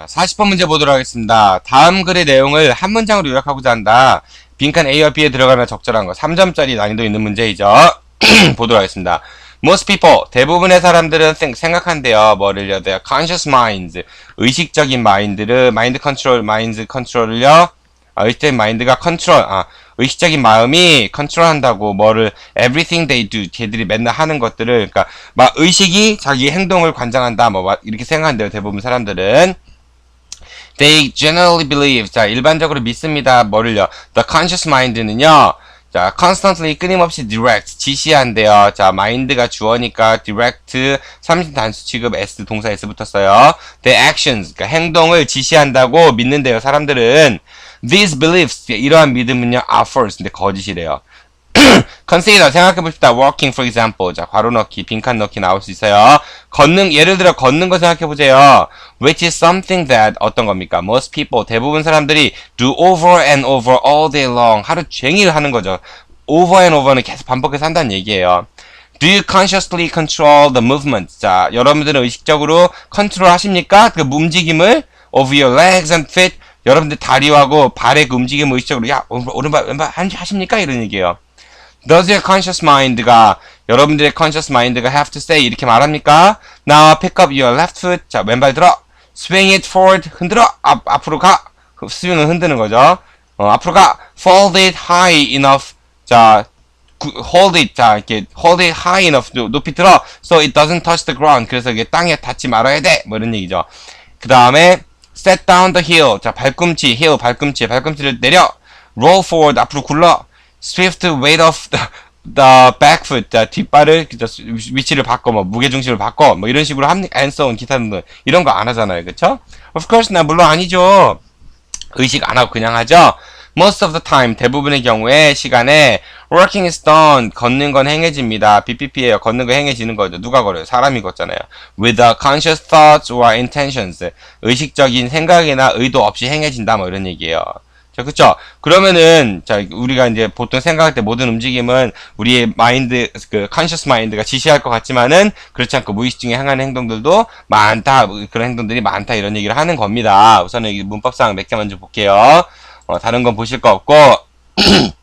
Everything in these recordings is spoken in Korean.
자, 40번 문제 보도록 하겠습니다. 다음 글의 내용을 한 문장으로 요약하고자 한다. 빈칸 A와 B에 들어가면 적절한 거. 3점짜리 난이도 있는 문제이죠. 보도록 하겠습니다. Most people, 대부분의 사람들은 생각한대요. 뭐를요? their conscious minds, 의식적인 마인드를, 마인드 컨트롤, 마인드 컨트롤을요? 아, 의식적인 마인드가 컨트롤, 아, 의식적인 마음이 컨트롤한다고 뭐를 everything they do, 걔들이 맨날 하는 것들을, 그러니까 막 의식이 자기 행동을 관장한다, 뭐막 이렇게 생각한대요. 대부분 사람들은. They generally believe. 자, 일반적으로 믿습니다. 뭐를요? The conscious mind는요. 자, constantly 끊임없이 direct 지시한대요. 자, mind가 주어니까 direct 3인 단수 취급 s 동사 s 붙었어요. The actions 그러니까 행동을 지시한다고 믿는데요. 사람들은 these beliefs 이러한 믿음은요 are false. 근데 거짓이래요. Consider 생각해 봅시다. walking for example. 자, 괄호 넣기, 빈칸 넣기 나올 수 있어요. 걷는 예를 들어 걷는 거 생각해 보세요. which is something that 어떤 겁니까? most people 대부분 사람들이 do over and over all day long. 하루 종일 하는 거죠. over and over는 계속 반복해서 한다는 얘기예요. Do you consciously control the movement? 자, 여러분들은 의식적으로 컨트롤 하십니까? 그 움직임을 of your legs and feet. 여러분들 다리하고 발의 그 움직임을 의식적으로 야, 오른발 왼발 하십니까? 이런 얘기예요. Does your conscious mind가 여러분들의 conscious mind가 have to say 이렇게 말합니까? Now pick up your left foot. 자 왼발 들어. Swing it forward. 흔들어. 앞 앞으로 가. 그 스윙은 흔드는 거죠. 어, 앞으로 가. Fold it high enough. 자 구, hold it. 자 이렇게 hold it high enough. 노- 높이 들어. So it doesn't touch the ground. 그래서 이게 땅에 닿지 말아야 돼. 뭐 이런 얘기죠. 그 다음에 set down the heel. 자 발꿈치, heel 발꿈치, 발꿈치를 내려. roll forward 앞으로 굴러. Swift weight of the, back foot. 자, 뒷발을 위치를 바꿔 뭐 무게 중심을 바꿔 뭐 이런 식으로 합니까? and 기타 등등 이런 거 안 하잖아요. 그렇죠? Of course 나 물론 아니죠. 의식 안 하고 그냥 하죠. Most of the time 대부분의 경우에 시간에 working is done 걷는 건 행해집니다. BPP예요. 걷는 거 행해지는 거죠. 누가 걸어요? 사람이 걷잖아요. With a conscious thoughts or intentions 의식적인 생각이나 의도 없이 행해진다 뭐 이런 얘기예요. 자, 그쵸? 그러면은, 자, 우리가 이제 보통 생각할 때 모든 움직임은 우리의 마인드, 그, 컨셔스 마인드가 지시할 것 같지만은, 그렇지 않고 무의식 중에 행하는 행동들도 많다, 뭐 그런 행동들이 많다, 이런 얘기를 하는 겁니다. 우선은 이 문법상 몇 개 먼저 볼게요. 어, 다른 건 보실 거 없고,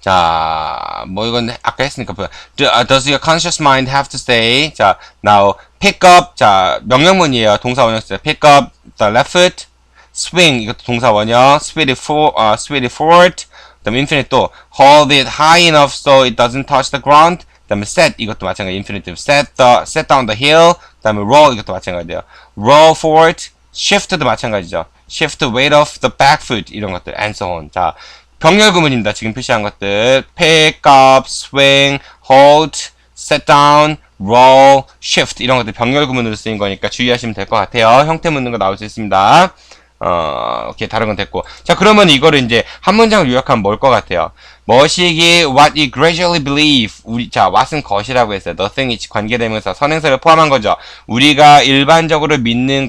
자, 뭐 이건 아까 했으니까 uh, Does your conscious mind have to say? 자, now pick up. 자, 명령문이에요. 동사 원형 쓰요 Pick up the left foot. Swing 이것도 동사 원형. it for, uh, sweep it forward. 그다음에 infinite 또 hold it high enough so it doesn't touch the ground. 그다음에 set 이것도 마찬가지. infinitive. set the set down the hill. 그다음에 roll 이것도 마찬가지예요. roll forward. shift도 마찬가지죠. shift the weight of the back foot 이런 것들 and so on. 자, 병렬 구문입니다. 지금 표시한 것들. pick up, swing, hold, set down, roll, shift 이런 것들 병렬 구문으로 쓰인 거니까 주의하시면 될 것 같아요. 형태 묻는 거 나올 수 있습니다. 어, 오케이, 다른 건 됐고. 자, 그러면 이거를 이제 한 문장을 요약하면 뭘 것 같아요? 머시기 what you gradually believe. 우리, 자, what은 것이라고 했어요. nothing이 관계되면서 선행사를 포함한 거죠. 우리가 일반적으로 믿는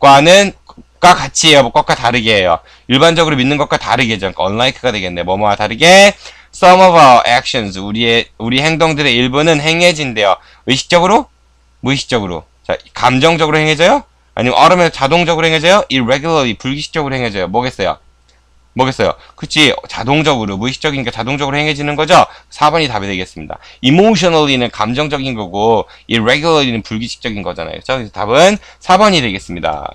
것과는 과 같이 해요. 것과 다르게 해요. 일반적으로 믿는 것과 다르게 죠. 그러니까 unlike가 되겠네. 뭐뭐와 다르게 some of our actions 우리의 우리 행동들의 일부는 행해진대요. 의식적으로? 무의식적으로? 자, 감정적으로 행해져요? 아니면 얼음에 자동적으로 행해져요? irregularly 불규칙적으로 행해져요. 뭐겠어요? 뭐겠어요? 그치 자동적으로 무의식적이니까 자동적으로 행해지는 거죠? 4번이 답이 되겠습니다. emotionally는 감정적인 거고 irregularly는 불규칙적인 거잖아요. 그래서 답은 4번이 되겠습니다.